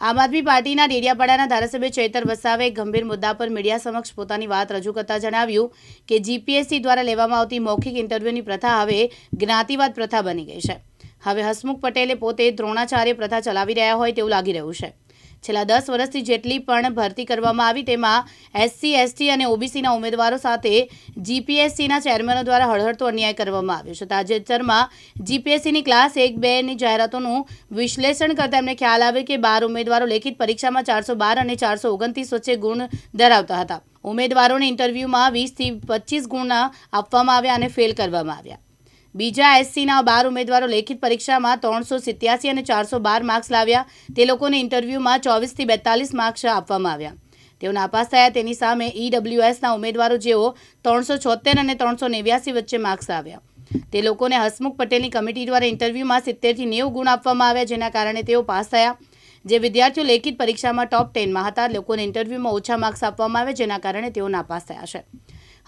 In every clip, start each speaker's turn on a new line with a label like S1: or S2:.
S1: આમ આદમી પાર્ટીના ડેડિયાપાડાના ધારાસભ્ય ચૈતર વસાવે ગંભીર મુદ્દા પર મીડિયા સમક્ષ પોતાની વાત રજૂ કરતા જણાવ્યું કે જીપીએસસી દ્વારા લેવામાં આવતી મૌખિક ઇન્ટરવ્યૂની પ્રથા હવે જ્ઞાતિવાદ પ્રથા બની ગઈ છે. હવે હસમુખ પટેલે પોતે દ્રોણાચાર્ય પ્રથા ચલાવી રહ્યા હોય તેવું લાગી રહ્યું છે. છેલ્લા દસ વર્ષથી જેટલી પણ ભરતી કરવામાં આવી તેમાં એસસી, એસટી અને ઓબીસીના ઉમેદવારો સાથે જીપીએસસીના ચેરમેનો દ્વારા હળહળતો અન્યાય કરવામાં આવ્યો છે. તાજેતરમાં જીપીએસસીની ક્લાસ એક બેની જાહેરાતોનું વિશ્લેષણ કરતા એમને ખ્યાલ આવ્યો કે બાર ઉમેદવારો લેખિત પરીક્ષામાં ચારસો બાર અને ચારસો ઓગણત્રીસ વચ્ચે ગુણ ધરાવતા હતા. ઉમેદવારોને ઇન્ટરવ્યૂમાં વીસથી પચીસ ગુણ આપવામાં આવ્યા અને ફેલ કરવામાં આવ્યા. બીજા એસસીના બાર ઉમેદવારો લેખિત પરીક્ષામાં ત્રણસો સિત્યાસી અને ચારસો બાર માર્ક્સ લાવ્યા. તે લોકોને ઇન્ટરવ્યૂમાં ચોવીસથી બેતાલીસ માર્ક્સ આપવામાં આવ્યા. તેઓ નાપાસ થયા. તેની સામે ઈડબ્લ્યુએસના ઉમેદવારો જેઓ ત્રણસો છોતેર અને ત્રણસો નેવ્યાસી વચ્ચે માર્ક્સ આવ્યા તે લોકોને હસમુખ પટેલની કમિટી દ્વારા ઇન્ટરવ્યૂમાં સિત્તેરથી નેવું ગુણ આપવામાં આવ્યા, જેના કારણે તેઓ પાસ થયા. જે વિદ્યાર્થીઓ લેખિત પરીક્ષામાં ટોપ ટેનમાં હતા, લોકોને ઇન્ટરવ્યૂમાં ઓછા માર્ક્સ આપવામાં આવે જેના કારણે તેઓ નાપાસ થયા છે.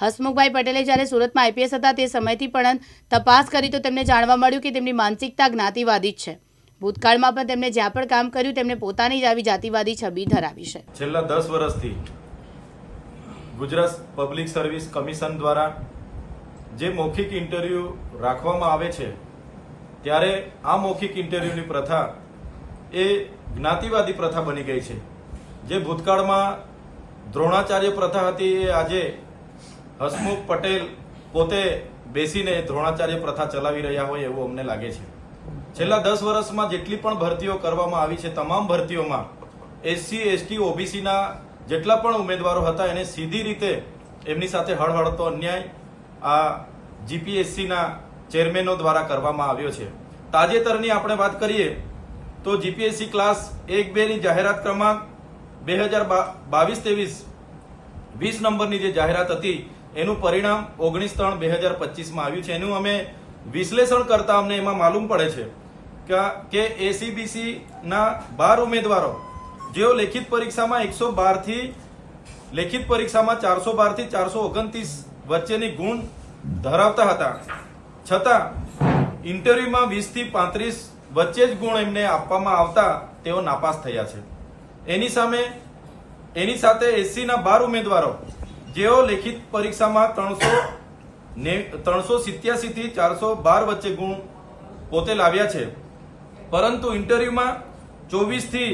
S1: હસમુખભાઈ પટેલે જ્યારે સુરતમાં આઈપીએસ હતા તે સમયથી પણ તપાસ કરી તો તેમને જાણવા મળ્યું કે તેમની માનસિકતા જ્ઞાતિવાદી જ છે. ભૂતકાળમાં પણ તેમણે જ્યાં પણ કામ કર્યું, તેમણે પોતાની જ આવી જાતિવાદી છબી ધરાવી છે.
S2: છેલ્લા દસ વર્ષથી ગુજરાત પબ્લિક સર્વિસ કમિશન દ્વારા જે મૌખિક ઇન્ટરવ્યૂ રાખવામાં આવે છે, ત્યારે આ મૌખિક ઇન્ટરવ્યૂની પ્રથા એ જ્ઞાતિવાદી પ્રથા બની ગઈ છે. જે ભૂતકાળમાં દ્રોણાચાર્ય પ્રથા હતી એ આજે હસમુખ પટેલ પોતે બેસીને દ્રોણાચાર્ય પ્રથા ચલાવી રહ્યા હોય એવું અમને લાગે છે. છેલ્લા દસ વર્ષમાં જેટલી પણ ભરતીઓ કરવામાં આવી છે, તમામ ભરતીઓમાં એસસી, એસટી, ઓબીસીના જેટલા પણ ઉમેદવારો હતા, એને સીધી રીતે એમની સાથે હળહળતો અન્યાય આ જીપીએસસીના ચેરમેનો દ્વારા કરવામાં આવ્યો છે. તાજેતરની આપણે વાત કરીએ તો જીપીએસસી ક્લાસ એક બેની જાહેરાત ક્રમાંક બે હજાર બાવીસ, ત્રેવીસ, વીસ નંબરની જે જાહેરાત હતી એનું પરિણામ ઓગણીસ ત્રણ બે હજાર પચીસમાં આવ્યું છે. એનું અમે વિશ્લેષણ કરતા અમને એમાં માલુમ પડે છે કે- કે એસીબીસી બાર ઉમેદવારો જેઓ લેખિત પરીક્ષામાં એકસો બારથી લેખિત પરીક્ષામાં ચારસો બારથી ચારસો ઓગણત્રીસ વચ્ચેની ગુણ ધરાવતા હતા. છતાં ઇન્ટરવ્યુમાં વીસથી પાંત્રીસ વચ્ચે જ ગુણ એમને આપવામાં આવતા તેઓ નાપાસ થયા છે. એની સામે, એની સાથે એસીના બાર ઉમેદવારો જેઓ લેખિત પરીક્ષામાં ત્રણસો ત્રણસો સિત્યાસી થી ચારસો બાર વચ્ચે ગુણ પોતે લાવ્યા છે. પરંતુ ઇન્ટરવ્યુમાં ચોવીસથી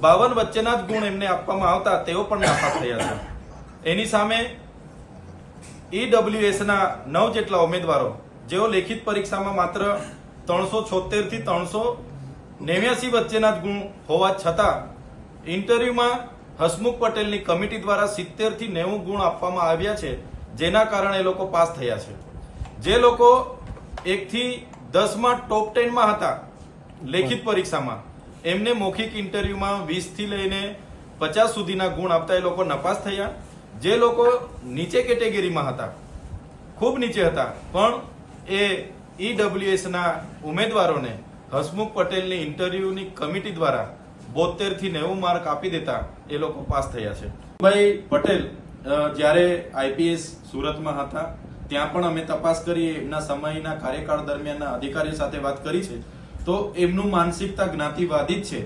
S2: બાવન વચ્ચેના જ ગુણ એમને આપવામાં આવતા તેઓ પણ નાપાસ થયા છે. એની સામે ઈડબ્લ્યુએસના નવ જેટલા ઉમેદવારો, જેઓ લેખિત પરીક્ષામાં માત્ર ત્રણસો છોતેરથી ત્રણસો નેવ્યાસી વચ્ચેના જ ગુણ હોવા છતાં ઇન્ટરવ્યુમાં હસમુખ પટેલની કમિટી દ્વારા સિત્તેરથી નેવું ગુણ આપવામાં આવ્યા છે જેના કારણે એ લોકો પાસ થયા છે. જે લોકો એકથી દસમાં ટોપ ટેનમાં હતા લેખિત પરીક્ષામાં એમને મૌખિક ઇન્ટરવ્યુમાં વીસથી લઈને પચાસ સુધીના ગુણ આપતા એ લોકો નપાસ થયા. જે લોકો નીચે કેટેગરીમાં હતા ખૂબ નીચે હતા પણ એ ઈડબ્લ્યુએસના ઉમેદવારોને હસમુખ પટેલની ઇન્ટરવ્યુની કમિટી દ્વારા બોતેરથી નેવું માર્ક આપી દેતા એ લોકો પાસ થયા છે. ભાઈ પટેલ જ્યારે આઈપીએસ સુરતમાં હતા, ત્યાં પણ અમે તપાસ કરી, એમના સમયના કાર્યકાળ દરમિયાનના અધિકારીઓ સાથે વાત કરી છે. તો એમનું માનસિકતા જ્ઞાતિવાદી જ છે.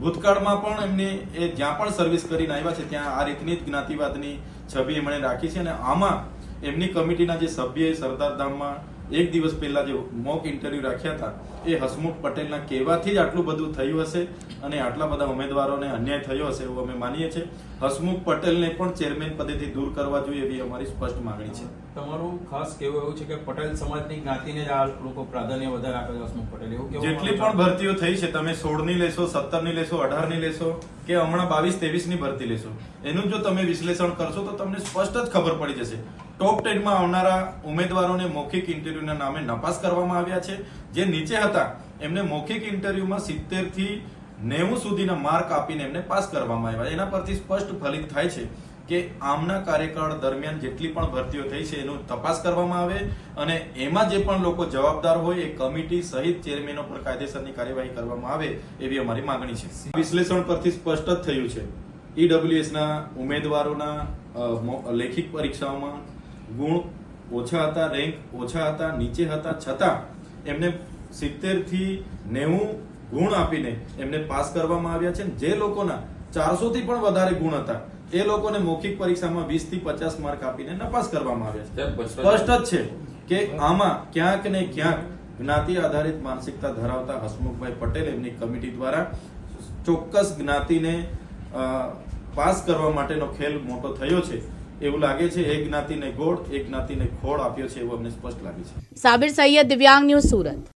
S2: ભૂતકાળમાં પણ એમને એ જ્યાં પણ સર્વિસ કરીને આવ્યા છે, ત્યાં આ રીતની જ જ્ઞાતિવાદની છબી એમણે રાખી છે અને આમાં એમની કમિટીના જે સભ્ય સરદાર ધામમાં એક દિવસ પહેલા જે મોક ઇન્ટરવ્યુ રાખ્યા હતા એ હસમુખ પટેલના કહેવાથી જ આટલું બધું થયું હશે અને આટલા બધા ઉમેદવારોને અન્યાય થયો હશે એવું અમે માનીએ છીએ. હસમુખ પટેલને પણ ચેરમેન પદેથી દૂર કરવા જોઈએ એવી અમારી સ્પષ્ટ માંગણી છે.
S3: તમારું ખાસ કહેવું એવું છે કે પટેલ સમાજની જ્ઞાતિને જ આ લોકો પ્રાધાન્ય વધારે આપે છે હસમુખ પટેલ. એવું
S2: જેટલી પણ ભરતીઓ થઈ છે તમે સોળની લેશો સત્તરની લેશો અઢારની લેશો કે હમણાં બાવીસની ભરતી લેશો એનું જો તમે વિશ્લેષણ કરશો તો તમને સ્પષ્ટ જ ખબર પડી જશે. ટોપ ટેનમાં આવનારા ઉમેદવારોને મૌખિક ઇન્ટરવ્યુના નામે નપાસ કરવામાં આવ્યા છે. જે નીચે હતા, એમને મૌખિક ઇન્ટરવ્યુમાં સિત્તેરથી નેવું સુધીના માર્ક આપીને એમને પાસ કરવામાં આવ્યા. એના પરથી સ્પષ્ટ ફલિત થાય છે કે આમના કાર્યકાળ દરમિયાન જેટલી પણ ભરતીઓ થઈ છે, એનું તપાસ કરવામાં આવે અને એમાં જે પણ લોકો જવાબદાર હોય, એ કમિટી સહિત ચેરમેનો પર કાયદેસરની કાર્યવાહી કરવામાં આવે એવી અમારી માંગણી છે. વિશ્લેષણ પરથી સ્પષ્ટ જ થયું છે. ઈડબ્લ્યુએસના ઉમેદવારોના લેખિત પરીક્ષાઓમાં ગુણ ઓછા હતા રેન્ક ઓછા હતા નીચે હતા. છતાં એમને સિત્તેરથી નેવું ગુણ આપીને એમને પાસ કરવામાં આવ્યા છે. જે લોકોના ચારસો થી પણ વધારે ગુણ હતા એ લોકોને મૌખિક પરીક્ષામાં વીસથી પચાસ માર્ક આપીને નપાસ કરવામાં આવ્યા છે. સ્પષ્ટ જ છે કે આમાં ક્યાંક ને ક્યાંક જ્ઞાતિ આધારિત માનસિકતા ધરાવતા હસમુખભાઈ પટેલ એમની કમિટી દ્વારા ચોક્કસ જ્ઞાતિને પાસ કરવા માટેનો ખેલ મોટો થયો છે. એવું લાગે છે, એક જ્ઞાતિને ગોળ, એક જ્ઞાતિને ખોળ આપ્યો છે એવું અમને સ્પષ્ટ લાગે છે.
S1: સાબિર સૈયદ, દિવ્યાંગ ન્યૂઝ સુરત.